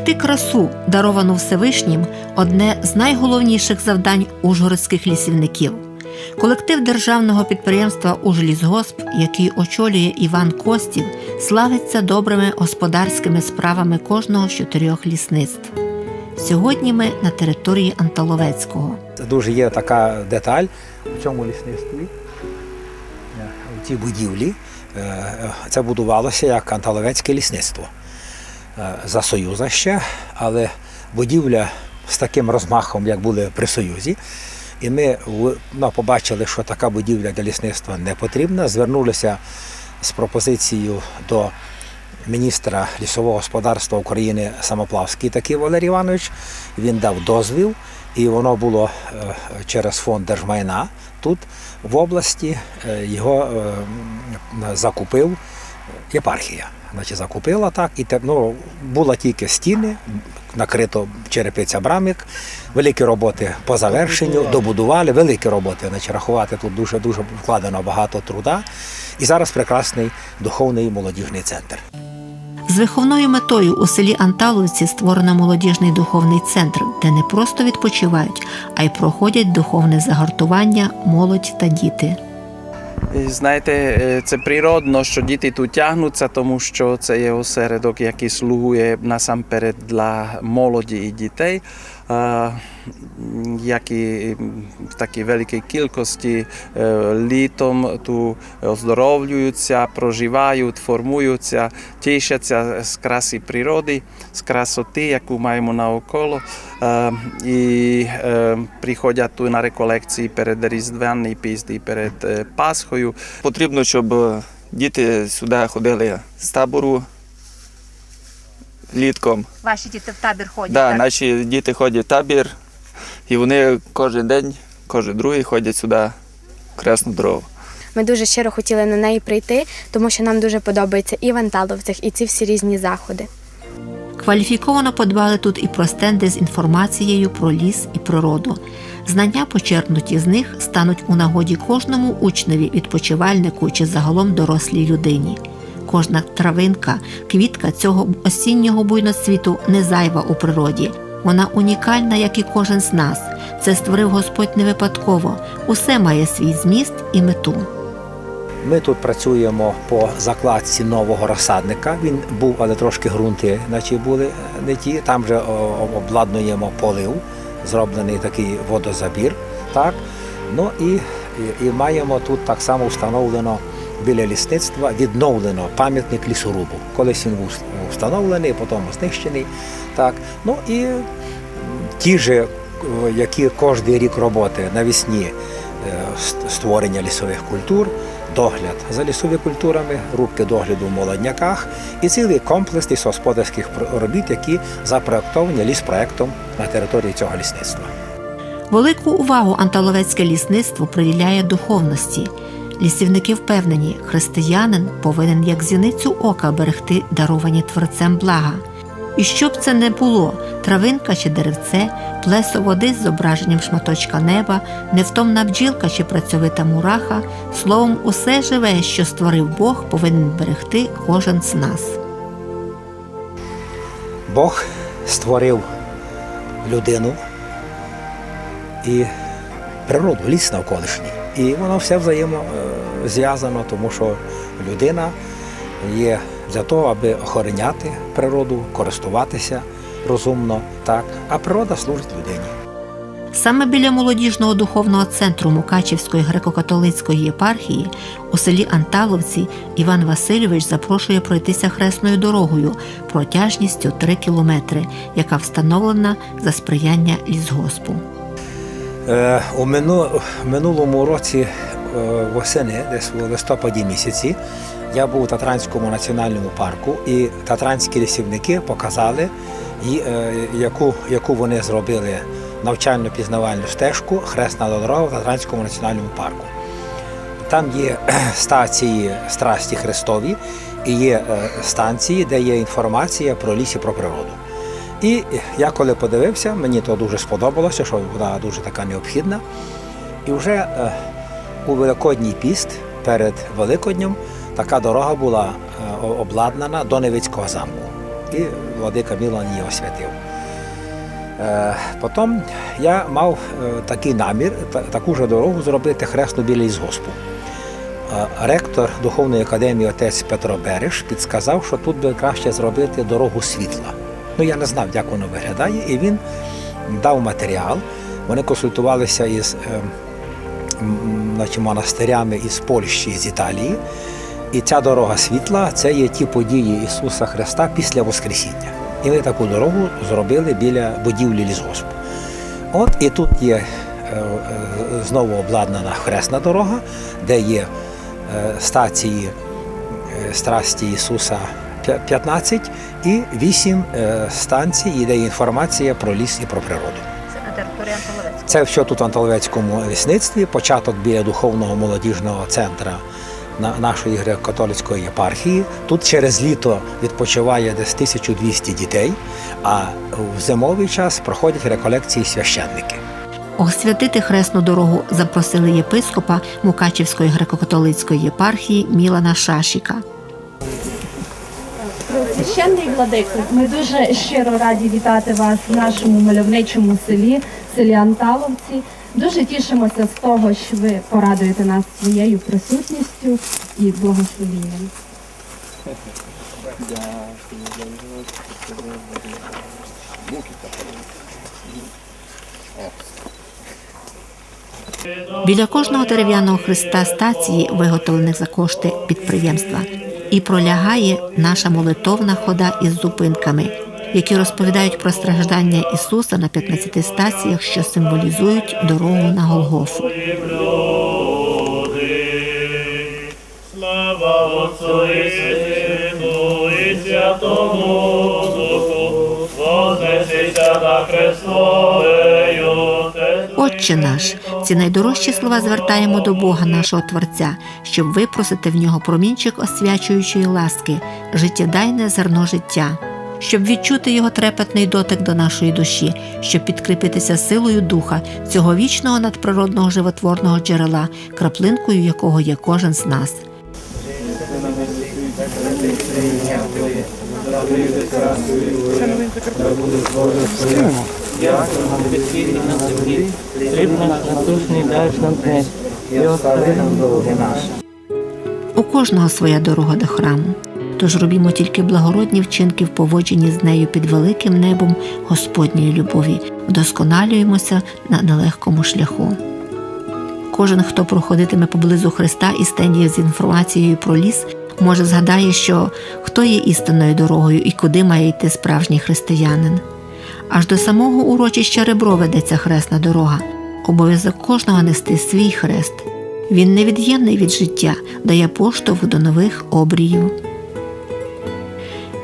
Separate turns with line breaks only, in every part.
Зберегти красу, даровану Всевишнім, одне з найголовніших завдань ужгородських лісівників. Колектив державного підприємства «Ужлісгосп», який очолює Іван Костів, славиться добрими господарськими справами кожного з чотирьох лісництв. Сьогодні ми на території Анталовецького.
Це дуже є така деталь в цьому лісництві, е, в цій будівлі. Е, е, Це будувалося як Анталовецьке лісництво за Союза ще, але будівля з таким розмахом, як були при Союзі. І ми ну, побачили, що така будівля для лісництва не потрібна. Звернулися з пропозицією до міністра лісового господарства України Самоплавський такий Валерій Іванович. Він дав дозвіл, і воно було е, через фонд держмайна тут в області. Е, Його е, закупив єпархія. Значить, закупила так, і те, ну, була тільки стіни, накрито черепиця брамик, великі роботи по завершенню, добудували, великі роботи. Значить, рахувати тут дуже дуже вкладено багато труда. І зараз прекрасний духовний молодіжний центр.
З виховною метою у селі Анталовці створено молодіжний духовний центр, де не просто відпочивають, а й проходять духовне загартування молодь та діти.
І Знаєте, е, це природно, що діти тут тягнуться, тому що це є осередок, який слугує насамперед для молоді і дітей, е, Які в такій великій кількості літом тут оздоровлюються, проживають, формуються, тішаться з краси природи, з красоти, яку маємо навколо. І приходять тут на реколекції перед Різдвяний піст і перед Пасхою.
Потрібно, щоб діти сюди ходили з табору літком.
Ваші діти в табір ходять.
Да, наші діти ходять в табір, і вони кожен день, кожен другий ходять сюди в кресну дорогу.
Ми дуже щиро хотіли на неї прийти, тому що нам дуже подобається і в Анталовцях, і ці всі різні заходи.
Кваліфіковано подбали тут і про стенди з інформацією про ліс і природу. Знання, почерпнуті з них, стануть у нагоді кожному учневі, відпочивальнику чи загалом дорослій людині. Кожна травинка, квітка цього осіннього буйноцвіту не зайва у природі. Вона унікальна, як і кожен з нас. Це створив Господь не випадково. Усе має свій зміст і мету.
Ми тут працюємо по закладці нового розсадника. Він був, але трошки ґрунти, наче були не ті. Там вже обладнуємо полив, зроблений такий водозабір. Так? Ну і, і, і маємо тут так само встановлено біля лісництва відновлено пам'ятник лісорубу. Колись він був встановлений, потім знищений. Так? Ну і ті ж, е, які кожен рік роботи навесні е, створення лісових культур, догляд за лісовими культурами, рубки догляду в молодняках і цілий комплекс лісогосподарських робіт, які запроектовані ліспроектом на території цього лісництва.
Велику увагу анталовецьке лісництво приділяє духовності. Лісівники впевнені, християнин повинен як зіницю ока берегти даровані творцем блага. І щоб це не було травинка чи деревце, плесо води з зображенням шматочка неба, невтомна бджілка чи працьовита мураха, словом, усе живе, що створив Бог, повинен берегти кожен з нас.
Бог створив людину і природу, ліс навколишній. І воно все взаємозв'язано, тому що людина є для того, аби охороняти природу, користуватися розумно, так, а природа служить людині.
Саме біля молодіжного духовного центру Мукачівської греко-католицької єпархії у селі Анталовці Іван Васильович запрошує пройтися хресною дорогою протяжністю 3 кілометри, яка встановлена за сприяння лісгоспу.
Е, У минулому році е, восени, десь у листопаді місяці, я був у Татранському національному парку, і татранські лісівники показали, е, яку, яку вони зробили навчально-пізнавальну стежку Хресна дорога в Татранському національному парку. Там є стації Страсті Христові і є станції, де є інформація про ліс і про природу. І я коли подивився, мені то дуже сподобалося, що вона дуже така необхідна. І вже е, у Великодній піст перед Великоднем така дорога була е, обладнана до Невицького замку. і владика Мілан її освятив. Е, Потім я мав такий намір, та- таку ж дорогу зробити хресну біля ізгоспу. Ректор Духовної академії отець Петро Береш підсказав, що тут би краще зробити дорогу світла. Ну я не знав, як воно виглядає, і він дав матеріал. Вони консультувалися із е, значить, монастирями із Польщі, з Італії. І ця дорога світла це є ті події Ісуса Христа після Воскресіння. І ми таку дорогу зробили біля будівлі лісгоспу. От і тут є е, е, знову обладнана хресна дорога, де є е, стації е, страсті Ісуса 15 і 8 е, станцій, і де є інформація про ліс і про природу. Це все тут в Антоловецькому лісництві, початок біля духовного молодіжного центру нашої греко-католицької єпархії. Тут через літо відпочиває десь 1200 дітей, а в зимовий час проходять реколекції священники.
Освятити хресну дорогу запросили єпископа Мукачівської греко-католицької єпархії Мілана Шашіка.
Священний владико, ми дуже щиро раді вітати вас в нашому мальовничому селі, селі Анталовці. Дуже тішимося з того, що ви порадуєте нас своєю присутністю і благословінням.
Біля кожного дерев'яного хреста стації, виготовлених за кошти підприємства, і пролягає наша молитовна хода із зупинками, які розповідають про страждання Ісуса на 15 стаціях, що символізують дорогу на Голгофу.
Слава Отцу і Сину і Святому Духу, вознесися на Христовею Те-
Отче наш, ці найдорожчі слова звертаємо до Бога нашого Творця, щоб випросити в нього промінчик освячуючої ласки, життєдайне зерно життя, щоб відчути його трепетний дотик до нашої душі, щоб підкріпитися силою духа, цього вічного надприродного животворного джерела, краплинкою якого є кожен з нас. У кожного своя дорога до храму. Тож робімо тільки благородні вчинки в поводженні з нею під великим небом Господньої любові, вдосконалюємося на нелегкому шляху. Кожен, хто проходитиме поблизу Христа і стендіє з інформацією про ліс, може згадає, що хто є істинною дорогою і куди має йти справжній християнин. Аж до самого урочища ребро ведеться хресна дорога. Обов'язок кожного нести свій хрест. Він невід'ємний від життя, дає поштовх до нових обріїв.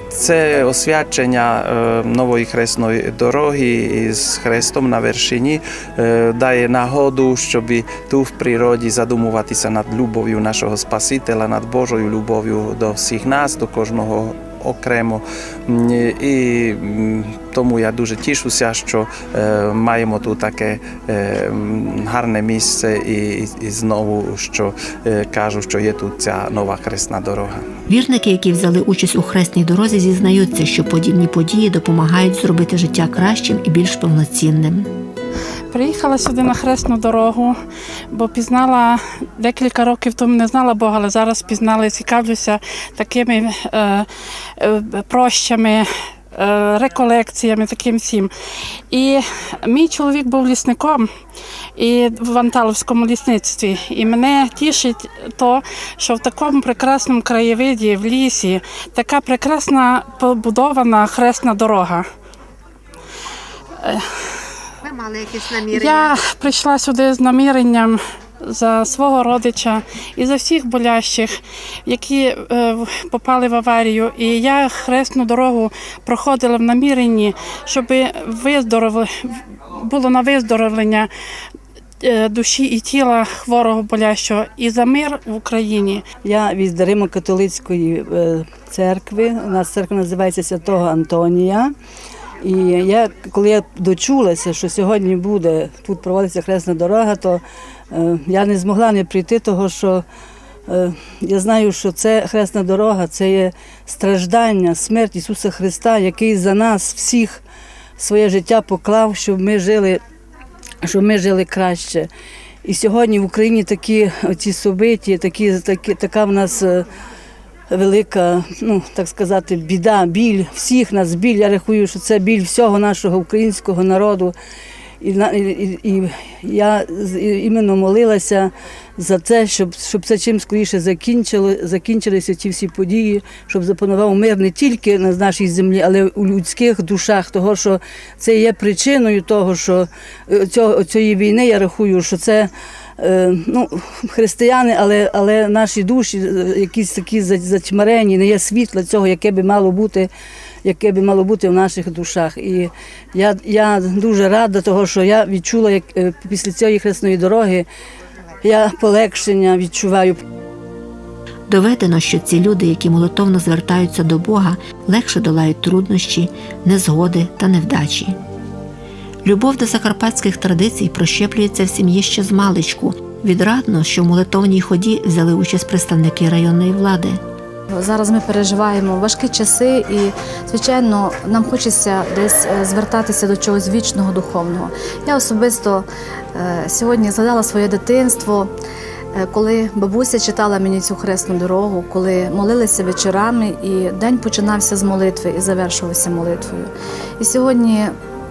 Це освячення е, нової хресної дороги із хрестом на вершині е, дає нагоду, щоб ту в природі задумуватися над любов'ю нашого Спасителя, над Божою любов'ю до всіх нас, до кожного окремо. І тому я дуже тішуся, що е, маємо тут таке е, гарне місце і, знову що е, кажу, що є тут ця нова хресна дорога.
Вірники, які взяли участь у хресній дорозі, зізнаються, що подібні події допомагають зробити життя кращим і більш повноцінним.
Приїхала сюди на хресну дорогу, бо пізнала декілька років тому не знала Бога, але зараз пізнала і цікавлюся такими е, е, прощами. е, Реколекціями, таким всім. І мій чоловік був лісником і в Анталовському лісництві. І мене тішить то, що в такому прекрасному краєвиді, в лісі, така прекрасна побудована хресна дорога.
Ви мали якісь
Я прийшла сюди з наміренням за свого родича і за всіх болящих, які е, попали в аварію. І я хресну дорогу проходила в наміренні, щоб виздоровли, було на виздоровлення е, душі і тіла хворого болящого і за мир в Україні.
Я від Римо-католицької е, церкви. У нас церква називається Святого Антонія. І я, коли я дочулася, що сьогодні буде тут проводиться хресна дорога, то е, я не змогла не прийти, того що Е, Я знаю, що це хресна дорога, це є страждання, смерть Ісуса Христа, який за нас всіх своє життя поклав, щоб ми жили, щоб ми жили краще. І сьогодні в Україні такі ці собиті, такі, такі, така в нас е, велика, ну так сказати, біда, біль всіх нас, біль. Я рахую, що це біль всього нашого українського народу. І, і, і, я іменно молилася за це, щоб, щоб це чим скоріше закінчило, закінчилися ці всі події, щоб запанував мир не тільки на нашій землі, але й у людських душах. Того, що це є причиною того, що е, цього, цієї війни я рахую, що це ну, християни, але, але наші душі е, якісь такі затьмарені, не є світла цього, яке би мало бути яке би мало бути в наших душах. І я, я дуже рада того, що я відчула, як е, після цієї хресної дороги я полегшення відчуваю.
Доведено, що ці люди, які молитовно звертаються до Бога, легше долають труднощі, незгоди та невдачі. Любов до закарпатських традицій прощеплюється в сім'ї ще з маличку. Відрадно, що в молитовній ході взяли участь представники районної влади.
Зараз ми переживаємо важкі часи, і звичайно, нам хочеться десь е, звертатися до чогось вічного духовного. Я особисто е, сьогодні згадала своє дитинство, е, коли бабуся читала мені цю хресну дорогу, коли молилися вечорами, і день починався з молитви і завершувався молитвою. І сьогодні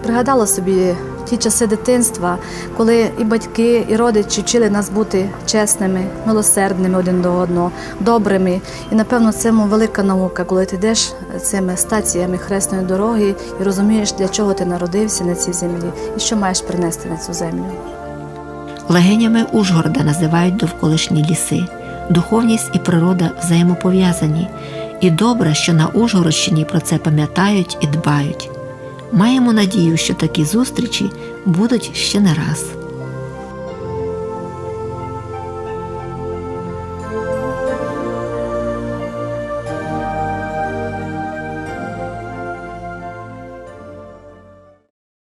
пригадала собі ті часи дитинства, коли і батьки, і родичі вчили нас бути чесними, милосердними один до одного, добрими. І напевно це велика наука, коли ти йдеш цими стаціями хресної дороги і розумієш, для чого ти народився на цій землі і що маєш принести на цю землю.
Легенями Ужгорода називають довколишні ліси. Духовність і природа взаємопов'язані. І добре, що на Ужгородщині про це пам'ятають і дбають. Маємо надію, що такі зустрічі будуть ще не раз.